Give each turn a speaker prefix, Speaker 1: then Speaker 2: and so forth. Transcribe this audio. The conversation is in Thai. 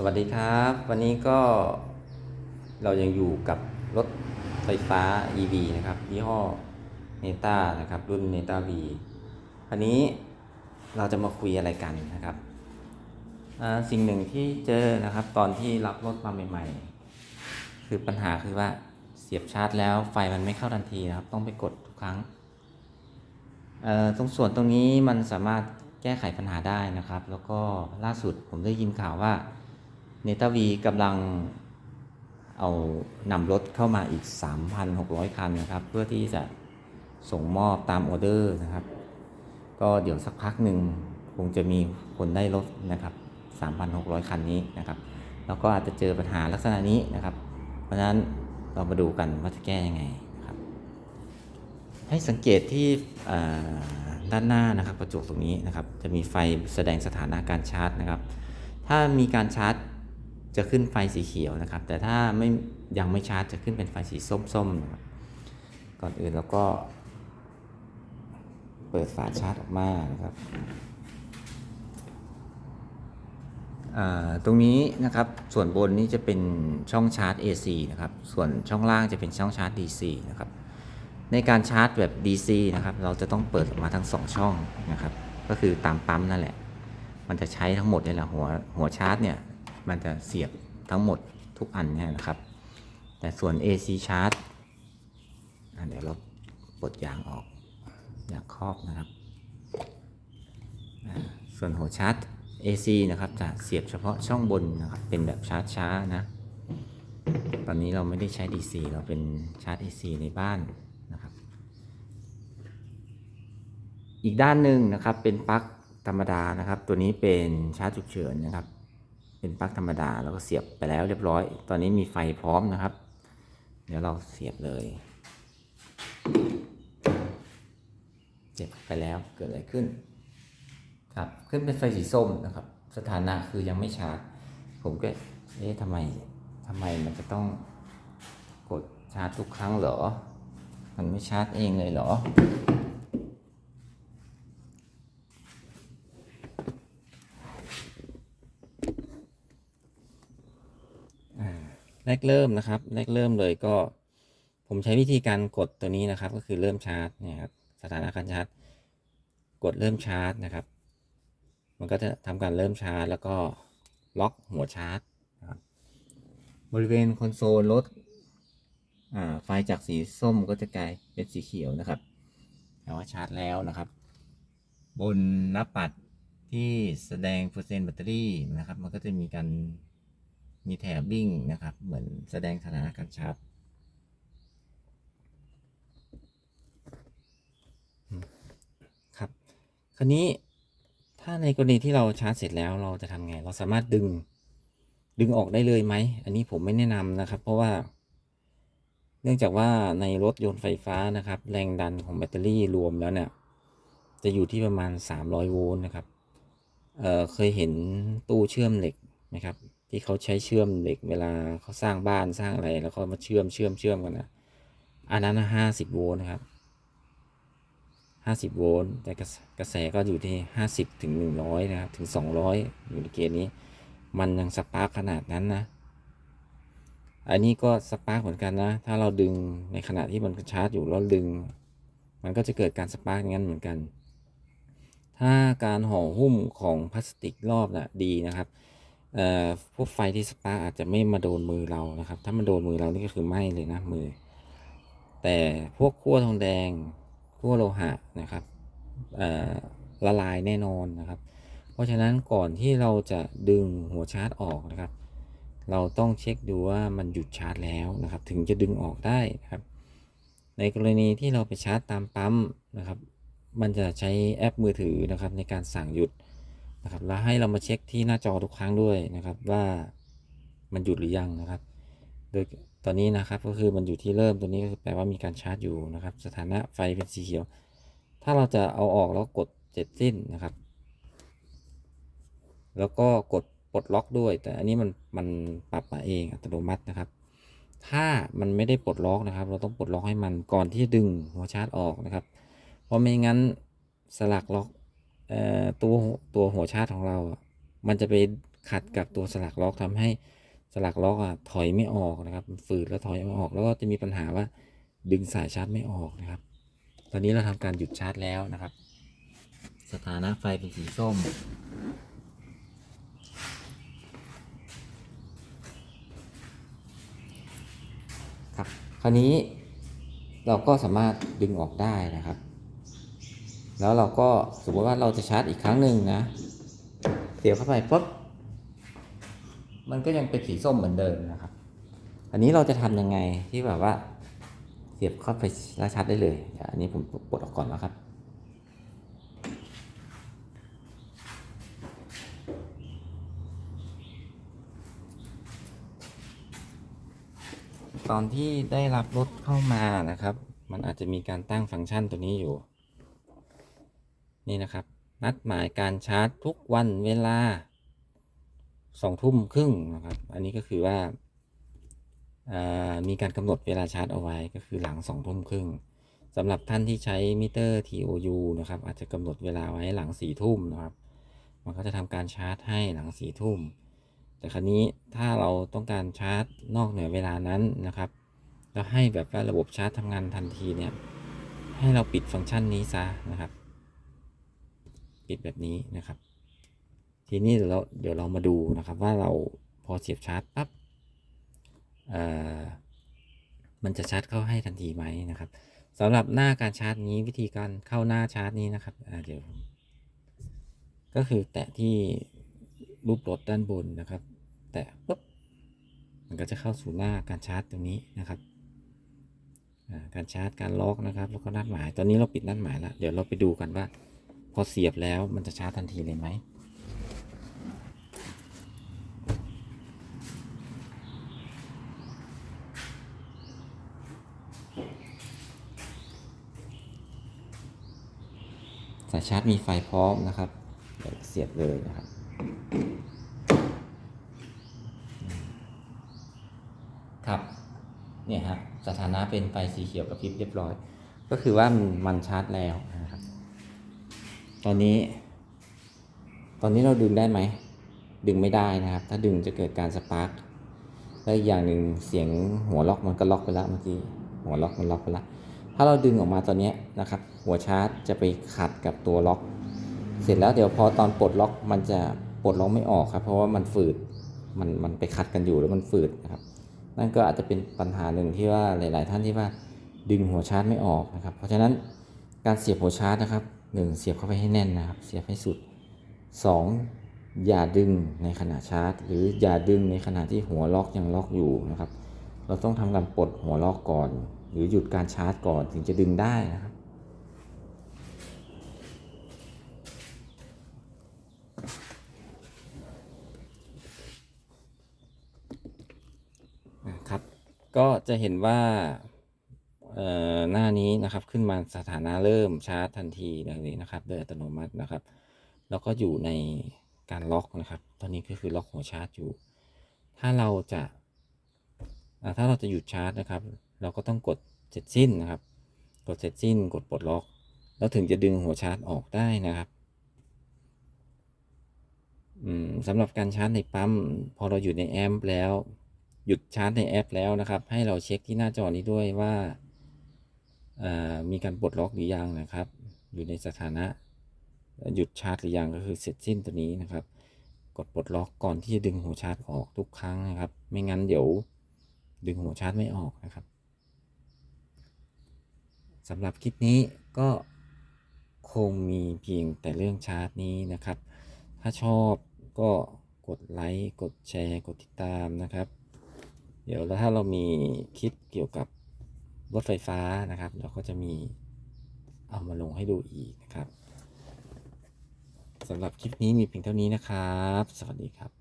Speaker 1: สวัสดีครับ วันนี้ก็เรายังอยู่กับรถไฟฟ้า EV นะครับยี่ห้อเนต้านะครับ รุ่นเนต้า V อันนี้เราจะมาคุยอะไรกันนะครับ สิ่งหนึ่งที่เจอนะครับ ตอนที่รับรถมาใหม่ ๆ คือปัญหาคือว่าเสียบชาร์จแล้วไฟมันไม่เข้าทันทีนะครับ ต้องไปกดทุกครั้งเอ่อตรงส่วนตรงนี้มันสามารถแก้ไขปัญหาได้นะครับ แล้วก็ล่าสุดผมได้ยินข่าวว่า เนตาวีกำลังเอานำรถเข้ามาอีก 3,600 คันนะครับ เพื่อที่จะส่งมอบตามออเดอร์นะครับ ก็เดี๋ยวสักพักหนึ่งคงจะมีคนได้รถนะครับ 3,600 คันนี้นะครับ แล้วก็อาจจะเจอปัญหาลักษณะนี้นะครับ เพราะฉะนั้นเรามาดูกันว่าจะแก้ยังไงนะครับ ให้สังเกตที่ด้านหน้านะครับกระจกตรงนี้นะครับ จะมีไฟแสดงสถานะการชาร์จนะครับ ถ้ามีการชาร์จ จะขึ้นไฟสีเขียวนะครับ แต่ถ้าไม่ยังไม่ชาร์จจะขึ้นเป็นไฟสีส้มๆนะครับก่อนอื่นเราก็ เปิดฝาชาร์จออกมานะครับตรงนี้นะครับส่วนบนนี้จะเป็นช่องชาร์จ AC นะครับ ส่วนช่องล่างจะเป็นช่องชาร์จ DC นะครับ ในการชาร์จแบบ DC นะครับ เราจะต้องเปิดออกมาทั้ง 2 ช่องนะครับ ก็คือตามปั๊มนั่นแหละ มันจะใช้ทั้งหมดนี่แหละหัวหัวชาร์จเนี่ย มันจะเสียบทั้งหมดทุกอันเนี่ยนะครับ แต่ส่วน AC ชาร์จเดี๋ยวเราปลดยางออกยางครอบนะครับ ส่วนหัวชาร์จ AC นะครับจะเสียบเฉพาะช่องบนนะครับ เป็นแบบชาร์จช้านะ ตอนนี้เราไม่ได้ใช้ DC เราเป็นชาร์จ AC ในบ้านนะครับ อีกด้านหนึ่งนะครับเป็นปลั๊กธรรมดานะครับ ตัวนี้เป็นชาร์จฉุกเฉินนะครับ เป็นปลั๊กธรรมดาแล้วก็เสียบไปแล้วเรียบร้อย ตอนนี้มีไฟพร้อมนะครับ เดี๋ยวเราเสียบเลยเสียบไปแล้วเกิดอะไรขึ้น ครับ ขึ้นเป็นไฟสีส้มนะครับ สถานะคือยังไม่ชาร์จ ผมก็ เอ๊ะทำไมทำไมมันจะต้องกดชาร์จทุกครั้งเหรอ มันไม่ชาร์จเองเลยเหรอ แรกเริ่มนะครับแรกเริ่มเลยก็ ผมใช้วิธีการกดตัวนี้นะครับ ก็คือเริ่มชาร์จเนี่ยครับสถานะการชาร์จ กดเริ่มชาร์จนะครับ มันก็จะทำการเริ่มชาร์จ แล้วก็ล็อกหัวชาร์จรบบริเวณคอนโซลรถไฟจากสีส้มก็จะกลายเป็นสีเขียวนะครับแปลว่าชาร์จแล้วนะครับ บนหน้าปัดที่แสดงเปอร์เซ็นต์แบตเตอรี่นะครับ มันก็จะมีการ มีแถบวิ่งนะครับ เหมือนแสดงสถานะการชาร์จครับคราวนี้ถ้าในกรณีที่เราชาร์จเสร็จแล้วเราจะทำไง เราสามารถดึงดึงออกได้เลยไหม อันนี้ผมไม่แนะนำนะครับ เพราะว่า เนื่องจากว่าในรถยนต์ไฟฟ้านะครับ แรงดันของแบตเตอรี่รวมแล้วเนี่ย จะอยู่ที่ประมาณ 300 โวลต์นะครับเเคยเห็นตู้เชื่อมเหล็กไหมครับ ที่เขาใช้เชื่อมเหล็กเวลาเขาสร้างบ้านสร้างอะไรแล้วเขามาเชื่อมเชื่อมเชื่อมกันนะอันนั้นห้าสิบโวลต์นะครับห้าสิบโวลต์แต่กระแสก็อยู่ที่ห้าสิบถึงหนึ่งร้อยนะครับถึงสองร้อยอยู่ในเกณฑ์นี้ มันยังสปาร์คขนาดนั้นนะอันนี้ก็สปาร์คเหมือนกันนะ ถ้าเราดึงในขณะที่มันชาร์จอยู่แล้วดึง มันก็จะเกิดการสปาร์คอย่างนั้นเหมือนกัน ถ้าการห่อหุ้มของพลาสติกรอบน่ะดีนะครับ เอ่อพวกไฟที่สปาร์อาจจะไม่มาโดนมือเรานะครับ ถ้ามันโดนมือเรานี่ก็คือไหม้เลยนะมือ แต่พวกขั้วทองแดงขั้วโลหะนะครับเอ่อละลายแน่นอนนะครับ เพราะฉะนั้นก่อนที่เราจะดึงหัวชาร์จออกนะครับ เราต้องเช็คดูว่ามันหยุดชาร์จแล้วนะครับ ถึงจะดึงออกได้นะครับ ในกรณีที่เราไปชาร์จตามปั๊มนะครับ มันจะใช้แอปมือถือนะครับในการสั่งหยุด นะครับแล้วให้เรามาเช็คที่หน้าจอทุกครั้งด้วยนะครับ ว่ามันหยุดหรือยังนะครับ โดยตอนนี้นะครับก็คือมันอยู่ที่เริ่มตัวนี้ก็คือแปลว่ามีการชาร์จอยู่นะครับ สถานะไฟเป็นสีเขียว ถ้าเราจะเอาออกแล้วกดเสร็จสิ้นนะครับ แล้วก็กดปลดล็อกด้วย แต่อันนี้มันมันปรับมาเองอัตโนมัตินะครับ ถ้ามันไม่ได้ปลดล็อกนะครับ เราต้องปลดล็อกให้มันก่อนที่จะดึงหัวชาร์จออกนะครับ เพราะไม่งั้นสลักล็อก ตัวตัวหัวชาร์จของเราอะมันจะไปขัดกับตัวสลักล็อกทำให้สลักล็อกอะถอยไม่ออกนะครับ ฝืดแล้วถอยไม่ออกแล้วก็จะมีปัญหาว่าดึงสายชาร์จไม่ออกนะครับ ตอนนี้เราทำการหยุดชาร์จแล้วนะครับ สถานะไฟเป็นสีส้ม ครับ คราวนี้เราก็สามารถดึงออกได้นะครับ แล้วเราก็สมมติว่าเราจะชาร์จอีกครั้งหนึ่งนะ เสียบเข้าไปปุ๊บมันก็ยังเป็นสีส้มเหมือนเดิมนะครับ อันนี้เราจะทำยังไงที่แบบว่า เสียบเข้าไปแล้วชาร์จได้เลยอันนี้ผมปลดออกก่อนนะครับตอนที่ได้รับรถเข้ามานะครับ มันอาจจะมีการตั้งฟังก์ชันตัวนี้อยู่ นี่นะครับ นัดหมายการชาร์จทุกวันเวลาสองทุ่มครึ่งนะครับ อันนี้ก็คือว่าามีการกำหนดเวลาชาร์จเอาไว้ก็คือหลังสองทุ่มครึ่งสำหรับท่านที่ใช้มิเตอร์ TOU นะครับ อาจจะกำหนดเวลาไว้หลังสี่ทุ่มนะครับ มันก็จะทำการชาร์จให้หลังสี่ทุ่ม แต่คราวนี้ถ้าเราต้องการชาร์จนอกเหนือเวลานั้นนะครับแล้วให้แบบว่าระบบชาร์จทำงานทันทีเนี่ย ให้เราปิดฟังก์ชันนี้ซะนะครับ ปิดแบบนี้นะครับ ทีนี้เดี๋ยวเราเดี๋ยวเรามาดูนะครับว่าเราพอเสียบชาร์จปั๊บมันจะชาร์จเข้าให้ทันทีไหมนะครับสำหรับหน้าการชาร์จนี้วิธีการเข้าหน้าชาร์จนี้นะครับเดี๋ยว ก็คือแตะที่รูปรถด้านบนนะครับ แตะปุ๊บมันก็จะเข้าสู่หน้าการชาร์จตรงนี้นะครับการชาร์จการล็อกนะครับ แล้วก็นัดหมาย ตอนนี้เราปิดนัดหมายแล้ว เดี๋ยวเราไปดูกันว่า พอเสียบแล้วมันจะชาร์จทันทีเลยไหมสายชาร์จมีไฟพร้อมนะครับเสียบเลยนะครับ ครับเนี่ยฮะสถานะเป็นไฟสีเขียวกับพริบเรียบร้อย ก็คือว่ามันชาร์จแล้วนะ อนนี้ ตอนนี้เราดึงได้ไหม ดึงไม่ได้นะครับ ถ้าดึงจะเกิดการสปาร์กและอีกอย่างหนึ่งเสียงหัวล็อกมันก็ล็อกไปแล้วเมื่อกี้หัวล็อกมันล็อกไปแล้วถ้าเราดึงออกมาตอนนี้นะครับ หัวชาร์จจะไปขัดกับตัวล็อก เสร็จแล้วเดี๋ยวพอตอนปลดล็อกมันจะปลดล็อกไม่ออกครับ เพราะว่ามันฝืดมันมันไปขัดกันอยู่แล้วมันฝืดนะครับ นั่นก็อาจจะเป็นปัญหาหนึ่งที่ว่าหลาย ๆ ท่านที่ว่าดึงหัวชาร์จไม่ออกนะครับ เพราะฉะนั้นการเสียบหัวชาร์จนะครับ หนึ่งเสียบเข้าไปให้แน่นนะครับ เสียบให้สุดสองอย่าดึงในขณะชาร์จ หรืออย่าดึงในขณะที่หัวล็อกยังล็อกอยู่นะครับ เราต้องทำการปลดหัวล็อกก่อน หรือหยุดการชาร์จก่อนถึงจะดึงได้นะครับนะครับ ก็จะเห็นว่า หน้านี้นะครับขึ้นมาสถานะเริ่มชาร์จทันทีดังนี้นะครับโดยอัตโนมัตินะครับ แล้วก็อยู่ในการล็อกนะครับ ตอนนี้ก็คือล็อกหัวชาร์จอยู่ ถ้าเราจะถ้าเราจะหยุดชาร์จนะครับ เราก็ต้องกดเสร็จสิ้นนะครับ กดเสร็จสิ้น กดปลดล็อก แล้วถึงจะดึงหัวชาร์จออกได้นะครับสำหรับการชาร์จในปั๊ม พอเราอยู่ในแอมป์แล้ว หยุดชาร์จในแอปแล้วนะครับ ให้เราเช็คที่หน้าจอนี้ด้วยว่า มีการปลดล็อกหรือยังนะครับ อยู่ในสถานะหยุดชาร์จหรือยังก็คือเสร็จสิ้นตัวนี้นะครับ กดปลดล็อกก่อนที่จะดึงหัวชาร์จออกทุกครั้งนะครับ ไม่งั้นเดี๋ยวดึงหัวชาร์จไม่ออกนะครับสำหรับคลิปนี้ก็คงมีเพียงแต่เรื่องชาร์จนี้นะครับ ถ้าชอบก็กดไลค์ กดแชร์ กดติดตามนะครับ เดี๋ยวแล้วถ้าเรามีคลิปเกี่ยวกับ รถไฟฟ้านะครับ เราก็จะมีเอามาลงให้ดูอีกนะครับสำหรับคลิปนี้มีเพียงเท่านี้นะครับ สวัสดีครับ